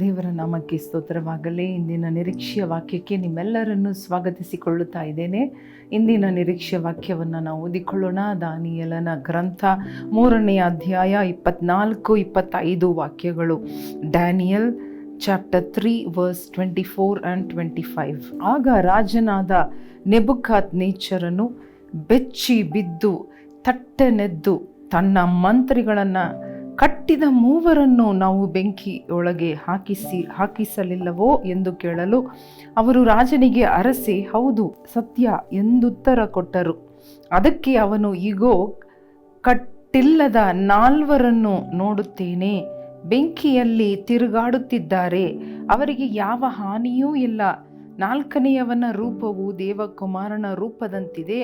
ದೇವರ ನಾಮಕ್ಕೆ ಸ್ತೋತ್ರವಾಗಲಿ. ಇಂದಿನ ನಿರೀಕ್ಷೆಯ ವಾಕ್ಯಕ್ಕೆ ನಿಮ್ಮೆಲ್ಲರನ್ನು ಸ್ವಾಗತಿಸಿಕೊಳ್ಳುತ್ತಾ ಇದ್ದೇನೆ. ಇಂದಿನ ನಿರೀಕ್ಷೆಯ ವಾಕ್ಯವನ್ನು ನಾವು ಓದಿಕೊಳ್ಳೋಣ. ದಾನಿಯಲನ ಗ್ರಂಥ ಮೂರನೆಯ ಅಧ್ಯಾಯ ಇಪ್ಪತ್ನಾಲ್ಕು, ಇಪ್ಪತ್ತೈದು ವಾಕ್ಯಗಳು. Daniel chapter three, verse twenty four and twenty five ಆಗ ರಾಜನಾದ ನೆಬುಖಾತ್ ನೇಚರನ್ನು ಬೆಚ್ಚಿ ಬಿದ್ದು ತಟ್ಟೆನೆದ್ದು ತನ್ನ ಮಂತ್ರಿಗಳನ್ನು ಕಟ್ಟಿದ ಮೂವರನ್ನು ನಾವು ಬೆಂಕಿ ಒಳಗೆ ಹಾಕಿಸಿ, ಹಾಕಿಸಲಿಲ್ಲವೋ ಎಂದು ಕೇಳಲು ಅವರು ರಾಜನಿಗೆ, ಅರಸಿ, ಹೌದು, ಸತ್ಯ ಎಂದುತ್ತರ ಕೊಟ್ಟರು. ಅದಕ್ಕೆ ಅವನು ಈಗೋ ಕಟ್ಟಿಲ್ಲದ ನಾಲ್ವರನ್ನು ನೋಡುತ್ತೇನೆ. ಬೆಂಕಿಯಲ್ಲಿ ತಿರುಗಾಡುತ್ತಿದ್ದಾರೆ. ಅವರಿಗೆ ಯಾವ ಹಾನಿಯೂ ಇಲ್ಲ. ನಾಲ್ಕನೆಯವನ ರೂಪವು ದೇವಕುಮಾರನ ರೂಪದಂತಿದೆ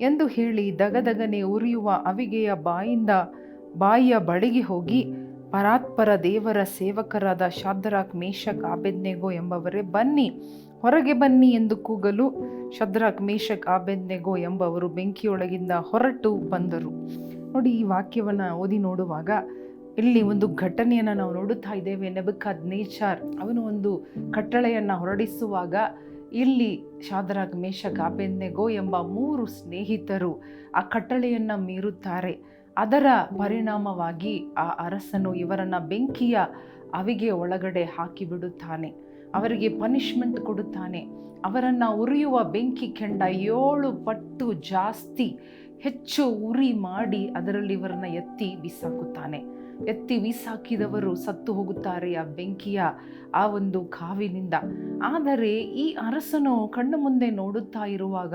ಎಂದು ಹೇಳಿ ದಗದಗನೆ ಉರಿಯುವ ಅವಿಗೆಯ ಬಾಯಿಂದ ಬಾಯಿಯ ಬಳಿಗೆ ಹೋಗಿ, ಪರಾತ್ಪರ ದೇವರ ಸೇವಕರಾದ ಶಾದ್ರಾಕ್ ಮೇಷಕ್ ಆಬೆದ್ನೆಗೋ ಎಂಬವರೇ ಬನ್ನಿ, ಹೊರಗೆ ಬನ್ನಿ ಎಂದು ಕೂಗಲು ಶದ್ರಾಕ್ ಮೇಷಕ್ ಆಬೆದ್ನೆಗೋ ಎಂಬವರು ಬೆಂಕಿಯೊಳಗಿಂದ ಹೊರಟು ಬಂದರು. ನೋಡಿ, ಈ ವಾಕ್ಯವನ್ನು ಓದಿ ನೋಡುವಾಗ ಇಲ್ಲಿ ಒಂದು ಘಟನೆಯನ್ನು ನಾವು ನೋಡುತ್ತಾ ಇದ್ದೇವೆ. ನೆಬಕಾದ್ ನೇಚಾರ್ ಅವನು ಒಂದು ಕಟ್ಟಳೆಯನ್ನು ಹೊರಡಿಸುವಾಗ ಇಲ್ಲಿ ಶಾದರಾಗ್ ಮೇಷಕ್ ಆಬೆದ್ನೆಗೋ ಎಂಬ ಮೂರು ಸ್ನೇಹಿತರು ಆ ಕಟ್ಟಳೆಯನ್ನು ಮೀರುತ್ತಾರೆ. ಅದರ ಪರಿಣಾಮವಾಗಿ ಆ ಅರಸನು ಇವರನ್ನ ಬೆಂಕಿಯ ಅವಿಗೆ ಒಳಗಡೆ ಹಾಕಿಬಿಡುತ್ತಾನೆ. ಅವರಿಗೆ ಪನಿಷ್ಮೆಂಟ್ ಕೊಡುತ್ತಾನೆ. ಅವರನ್ನ ಉರಿಯುವ ಬೆಂಕಿ ಕೆಂಡ ಏಳು ಪಟ್ಟು ಜಾಸ್ತಿ ಹೆಚ್ಚು ಉರಿ ಮಾಡಿ ಅದರಲ್ಲಿ ಇವರನ್ನ ಎತ್ತಿ ಬಿಸಾಕುತ್ತಾನೆ. ಎತ್ತಿ ಬೀಸಾಕಿದವರು ಸತ್ತು ಹೋಗುತ್ತಾರೆ ಆ ಬೆಂಕಿಯ ಆ ಒಂದು ಕಾವಿನಿಂದ. ಆದರೆ ಈ ಅರಸನು ಕಣ್ಣು ಮುಂದೆ ನೋಡುತ್ತಾ ಇರುವಾಗ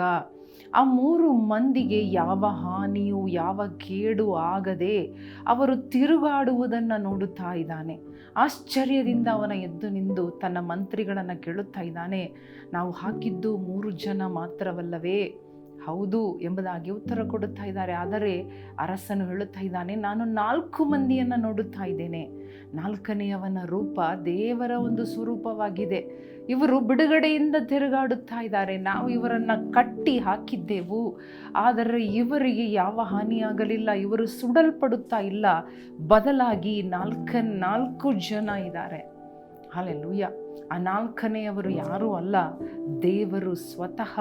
ಆ ಮೂರು ಮಂದಿಗೆ ಯಾವ ಹಾನಿಯೂ, ಯಾವ ಕೇಡು ಆಗದೆ ಅವರು ತಿರುಗಾಡುವುದನ್ನು ನೋಡುತ್ತಾ ಇದ್ದಾನೆ. ಆಶ್ಚರ್ಯದಿಂದ ಅವನ ಎದ್ದು ನಿಂದು ತನ್ನ ಮಂತ್ರಿಗಳನ್ನು ಕೇಳುತ್ತಾ ಇದ್ದಾನೆ. ನಾವು ಹಾಕಿದ್ದು ಮೂರು ಜನ ಮಾತ್ರವಲ್ಲವೇ? ಹೌದು ಎಂಬುದಾಗಿ ಉತ್ತರ ಕೊಡುತ್ತಾ ಇದ್ದಾರೆ. ಆದರೆ ಅರಸನು ಹೇಳುತ್ತಾ ಇದ್ದಾನೆ, ನಾನು ನಾಲ್ಕು ಮಂದಿಯನ್ನು ನೋಡುತ್ತಾ ಇದ್ದೇನೆ. ನಾಲ್ಕನೆಯವನ ರೂಪ ದೇವರ ಒಂದು ಸ್ವರೂಪವಾಗಿದೆ. ಇವರು ಬಿಡುಗಡೆಯಿಂದ ತಿರುಗಾಡುತ್ತಾ ಇದ್ದಾರೆ. ನಾವು ಇವರನ್ನು ಕಟ್ಟಿ ಹಾಕಿದ್ದೆವು. ಆದರೆ ಇವರಿಗೆ ಯಾವ ಹಾನಿಯಾಗಲಿಲ್ಲ. ಇವರು ಸುಡಲ್ಪಡುತ್ತಾ ಇಲ್ಲ. ಬದಲಾಗಿ ನಾಲ್ಕ ನಾಲ್ಕು ಜನ ಇದ್ದಾರೆ. ಹಾಲೆಲ್ಲೂಯ್ಯ ಆ ನಾಲ್ಕನೆಯವರು ಯಾರೂ ಅಲ್ಲ. ದೇವರು ಸ್ವತಃ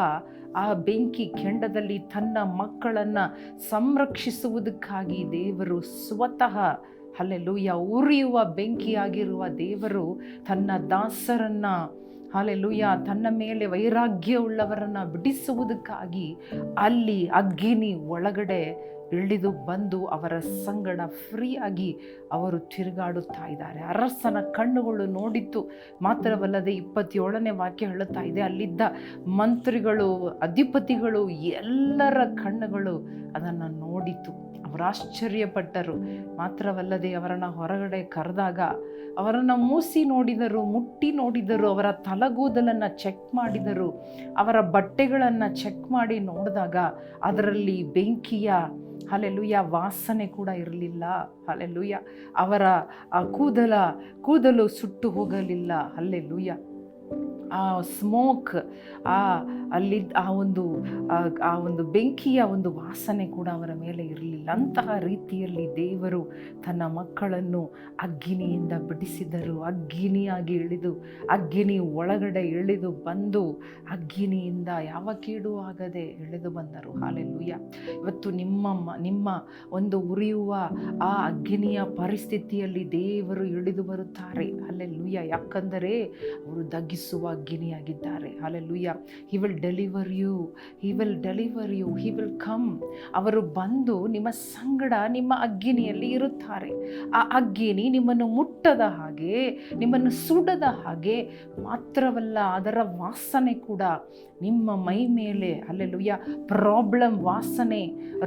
ಆ ಬೆಂಕಿ ಕೆಂಡದಲ್ಲಿ ತನ್ನ ಮಕ್ಕಳನ್ನು ಸಂರಕ್ಷಿಸುವುದಕ್ಕಾಗಿ ದೇವರು ಸ್ವತಃ ಅಲ್ಲೆಲ್ಲೂಯ್ಯ ಉರಿಯುವ ಬೆಂಕಿಯಾಗಿರುವ ದೇವರು ತನ್ನ ದಾಸರನ್ನ ಹಾಲೆಲೂಯ ತನ್ನ ಮೇಲೆ ವೈರಾಗ್ಯ ಉಳ್ಳವರನ್ನು ಬಿಡಿಸುವುದಕ್ಕಾಗಿ ಅಲ್ಲಿ ಅಗ್ಗಿನಿ ಒಳಗಡೆ ಇಳಿದು ಬಂದು ಅವರ ಸಂಗಡ ಫ್ರೀಯಾಗಿ ಅವರು ತಿರುಗಾಡುತ್ತಾ ಇದ್ದಾರೆ. ಅರಸನ ಕಣ್ಣುಗಳು ನೋಡಿತ್ತು. ಮಾತ್ರವಲ್ಲದೆ ಇಪ್ಪತ್ತೇಳನೇ ವಾಕ್ಯ ಹೇಳುತ್ತಾ ಇದೆ. ಅಲ್ಲಿದ್ದ ಮಂತ್ರಿಗಳು, ಅಧಿಪತಿಗಳು ಎಲ್ಲರ ಕಣ್ಣುಗಳು ಅದನ್ನು ನೋಡಿತು. ಅವರು ಆಶ್ಚರ್ಯಪಟ್ಟರು. ಮಾತ್ರವಲ್ಲದೆ ಅವರನ್ನು ಹೊರಗಡೆ ಕರೆದಾಗ ಅವರನ್ನು ಮೂಸಿ ನೋಡಿದರು, ಮುಟ್ಟಿ ನೋಡಿದರು, ಅವರ ತಲಗೂದಲನ್ನು ಚೆಕ್ ಮಾಡಿದರು, ಅವರ ಬಟ್ಟೆಗಳನ್ನು ಚೆಕ್ ಮಾಡಿ ನೋಡಿದಾಗ ಅದರಲ್ಲಿ ಬೆಂಕಿಯ ಅಲ್ಲೆಲ್ಲುಯ್ಯ ವಾಸನೆ ಕೂಡ ಇರಲಿಲ್ಲ. ಅಲ್ಲೆಲ್ಲುಯ್ಯ ಅವರ ಕೂದಲ, ಕೂದಲು ಸುಟ್ಟು ಹೋಗಲಿಲ್ಲ. ಅಲ್ಲೆಲ್ಲುಯ್ಯ ಆ ಸ್ಮೋಕ್ ಆ ಅಲ್ಲಿ ಆ ಒಂದು ಆ ಒಂದು ಬೆಂಕಿಯ ಒಂದು ವಾಸನೆ ಕೂಡ ಅವರ ಮೇಲೆ ಇರಲಿಲ್ಲ. ಅಂತಹ ರೀತಿಯಲ್ಲಿ ದೇವರು ತನ್ನ ಮಕ್ಕಳನ್ನು ಅಗ್ಗಿನಿಯಿಂದ ಬಿಡಿಸಿದರು. ಅಗ್ಗಿನಿಯಾಗಿ ಇಳಿದು ಅಗ್ಗಿನಿ ಒಳಗಡೆ ಇಳಿದು ಬಂದು ಅಗ್ಗಿನಿಯಿಂದ ಯಾವ ಕೀಡು ಆಗದೆ ಇಳಿದು ಬಂದರು. ಹಾಲೆಲ್ಲೂಯ್ಯ. ಇವತ್ತು ನಿಮ್ಮ ನಿಮ್ಮ ಒಂದು ಉರಿಯುವ ಆ ಅಗ್ಗಿನಿಯ ಪರಿಸ್ಥಿತಿಯಲ್ಲಿ ದೇವರು ಇಳಿದು ಬರುತ್ತಾರೆ. ಅಲ್ಲೆಲ್ಲೂಯ್ಯ ಯಾಕಂದರೆ ಅವರು ದಗ್ಗಿಸುವ ಅಗ್ಗಿನಿಯಾಗಿದ್ದಾರೆ hallelujah he will deliver you he will deliver you he will come ಅವರು ಬಂದು ನಿಮ್ಮ ಸಂಗಡ, ನಿಮ್ಮ ಅಗ್ಗಿನಿಯಲ್ಲಿ ಇರುತ್ತಾರೆ. ಆ ಅಗ್ಗಿನಿ ನಿಮ್ಮನ್ನು ಮುಟ್ಟದ ಹಾಗೆ, ನಿಮ್ಮನ್ನು ಸುಡದ ಹಾಗೆ ಮಾತ್ರವಲ್ಲ, ಅದರ ವಾಸನೆ ಕೂಡ ನಿಮ್ಮ ಮೈ ಮೇಲೆ. ಅಲ್ಲೆಲ್ಲೂಯ್ಯ ಪ್ರಾಬ್ಲಮ್ ವಾಸನೆ,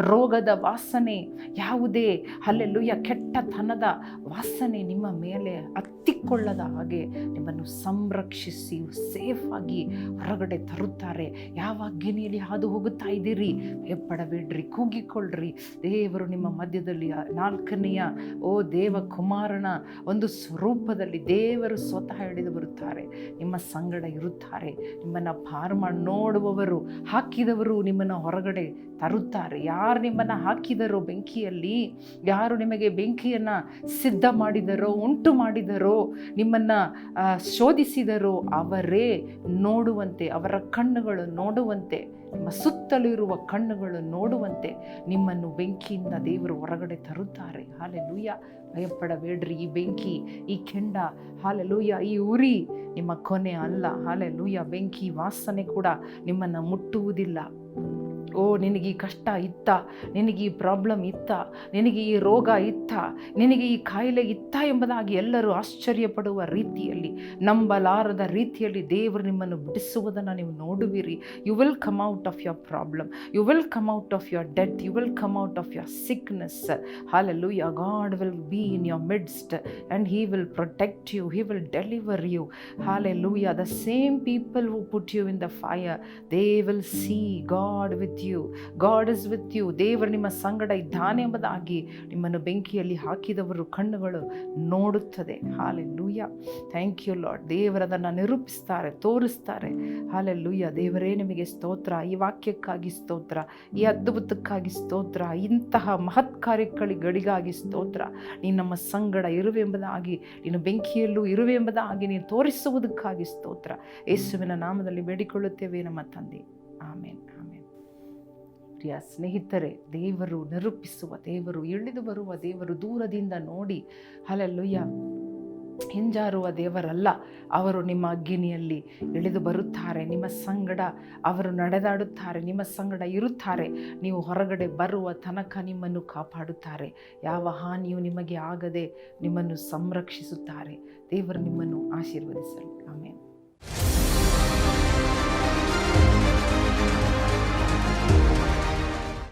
ರೋಗದ ವಾಸನೆ, ಯಾವುದೇ ಅಲ್ಲೆಲ್ಲೂಯ್ಯ ಕೆಟ್ಟತನದ ವಾಸನೆ ನಿಮ್ಮ ಮೇಲೆ ಹತ್ತಿಕೊಳ್ಳದ ಹಾಗೆ ನಿಮ್ಮನ್ನು ಸಂರಕ್ಷಿಸುವ ತಪ್ಪಿಸಿ ಸೇಫಾಗಿ ಹೊರಗಡೆ ತರುತ್ತಾರೆ. ಯಾವ ಅಗ್ನಿಯಲ್ಲಿ ಹಾದು ಹೋಗುತ್ತಾ ಇದ್ದೀರಿ? ಹೆಪ್ಪಡಬೇಡ್ರಿ ಕೂಗಿಕೊಳ್ಳ್ರಿ. ದೇವರು ನಿಮ್ಮ ಮಧ್ಯದಲ್ಲಿ ನಾಲ್ಕನೆಯ, ಓ ದೇವ ಕುಮಾರನ ಒಂದು ಸ್ವರೂಪದಲ್ಲಿ ದೇವರು ಸ್ವತಃ ಹಿಡಿದು ಬರುತ್ತಾರೆ. ನಿಮ್ಮ ಸಂಗಡ ಇರುತ್ತಾರೆ. ನಿಮ್ಮನ್ನು ಪಾರು ಮಾಡಿ ನೋಡುವವರು, ಹಾಕಿದವರು ನಿಮ್ಮನ್ನು ಹೊರಗಡೆ ತರುತ್ತಾರೆ. ಯಾರು ನಿಮ್ಮನ್ನು ಹಾಕಿದರೋ ಬೆಂಕಿಯಲ್ಲಿ, ಯಾರು ನಿಮಗೆ ಬೆಂಕಿಯನ್ನು ಸಿದ್ಧ ಮಾಡಿದರೋ ಉಂಟು ಮಾಡಿದರೋ ನಿಮ್ಮನ್ನು ಶೋಧಿಸಿದರೋ ಅವರೇ ನೋಡುವಂತೆ, ಅವರ ಕಣ್ಣುಗಳು ನೋಡುವಂತೆ, ನಿಮ್ಮ ಸುತ್ತಲೂ ಇರುವ ಕಣ್ಣುಗಳು ನೋಡುವಂತೆ ನಿಮ್ಮನ್ನು ಬೆಂಕಿಯಿಂದ ದೇವರು ಹೊರಗಡೆ ತರುತ್ತಾರೆ. ಹಾಲೆ ಲೂಯ್ಯ ಭಯಪಡಬೇಡ್ರಿ ಈ ಬೆಂಕಿ, ಈ ಕೆಂಡ. ಹಾಲೆಲೂಯ. ಈ ಉರಿ ನಿಮ್ಮ ಕೊನೆ ಅಲ್ಲ. ಹಾಲೆಲೂಯ. ಬೆಂಕಿ ವಾಸನೆ ಕೂಡ ನಿಮ್ಮನ್ನು ಮುಟ್ಟುವುದಿಲ್ಲ. ಓ, ನಿನಗೆ ಈ ಕಷ್ಟ ಇತ್ತ, ನಿನಗೆ ಈ ಪ್ರಾಬ್ಲಮ್ ಇತ್ತ, ನಿನಗೆ ಈ ರೋಗ ಇತ್ತ, ನಿನಗೆ ಈ ಕಾಯಿಲೆ ಇತ್ತ ಎಂಬುದಾಗಿ ಎಲ್ಲರೂ ಆಶ್ಚರ್ಯಪಡುವ ರೀತಿಯಲ್ಲಿ, ನಂಬಲಾರದ ರೀತಿಯಲ್ಲಿ ದೇವರು ನಿಮ್ಮನ್ನು ಬಿಡಿಸುವುದನ್ನು ನೀವು ನೋಡುವಿರಿ. You will come out of your problem you will come out of your death you will come out of your sickness hallelujah God will be in your midst and he will protect you he will deliver you hallelujah the same people who put you in the fire they will see God with you God is with you ದೇವರು ನಿಮ್ಮ ಸಂಗಡ ಇದ್ದಾನೆ ಎಂಬುದಾಗಿ ನಿಮ್ಮನ್ನು ಬೆಂಕಿಯಲ್ಲಿ ಹಾಕಿದವರು ಕಣ್ಣುಗಳು ನೋಡುತ್ತದೆ. Hallelujah thank you Lad ದೇವರದನ್ನು ನಿರೂಪಿಸ್ತಾರೆ, ತೋರಿಸ್ತಾರೆ. ಹಾಲೆ ಲೂಯ್ಯ ದೇವರೇ, ನಿಮಗೆ ಸ್ತೋತ್ರ. ಈ ವಾಕ್ಯಕ್ಕಾಗಿ ಸ್ತೋತ್ರ. ಈ ಅದ್ಭುತಕ್ಕಾಗಿ ಸ್ತೋತ್ರ. ಇಂತಹ ಮಹತ್ ಕಾರ್ಯಗಳಿಗಾಗಿ ಸ್ತೋತ್ರ. ನೀನು ನಮ್ಮ ಸಂಗಡ ಇರುವೆಂಬುದಾಗಿ ನೀನು ಬೆಂಕಿಯಲ್ಲೂ ಇರುವೆಂಬುದಾಗಿ ನೀನು ತೋರಿಸುವುದಕ್ಕಾಗಿ ಸ್ತೋತ್ರ. ಯೇಸುವಿನ ನಾಮದಲ್ಲಿ ಬೇಡಿಕೊಳ್ಳುತ್ತೇವೆ ನಮ್ಮ ತಂದೆ. ಆಮೇಲೆ ಆಮೇನ್ ಪ್ರಿಯ ಸ್ನೇಹಿತರೆ, ದೇವರು ನಿರೂಪಿಸುವ, ದೇವರು ಇಳಿದು ಬರುವ, ದೇವರು ದೂರದಿಂದ ನೋಡಿ ಅಲ್ಲೆಲ್ಲುಯ್ಯ ಹಿಂಜಾರುವ ದೇವರಲ್ಲ, ಅವರು ನಿಮ್ಮ ಅಗ್ಗಿನಿಯಲ್ಲಿ ಇಳಿದು ಬರುತ್ತಾರೆ, ನಿಮ್ಮ ಸಂಗಡ ಅವರು ನಡೆದಾಡುತ್ತಾರೆ, ನಿಮ್ಮ ಸಂಗಡ ಇರುತ್ತಾರೆ, ನೀವು ಹೊರಗಡೆ ಬರುವ ತನಕ ನಿಮ್ಮನ್ನು ಕಾಪಾಡುತ್ತಾರೆ, ಯಾವ ಹಾನಿಯು ನಿಮಗೆ ಆಗದೆ ನಿಮ್ಮನ್ನು ಸಂರಕ್ಷಿಸುತ್ತಾರೆ, ದೇವರು ನಿಮ್ಮನ್ನು ಆಶೀರ್ವದಿಸಲಿ. ಆಮೇಲೆ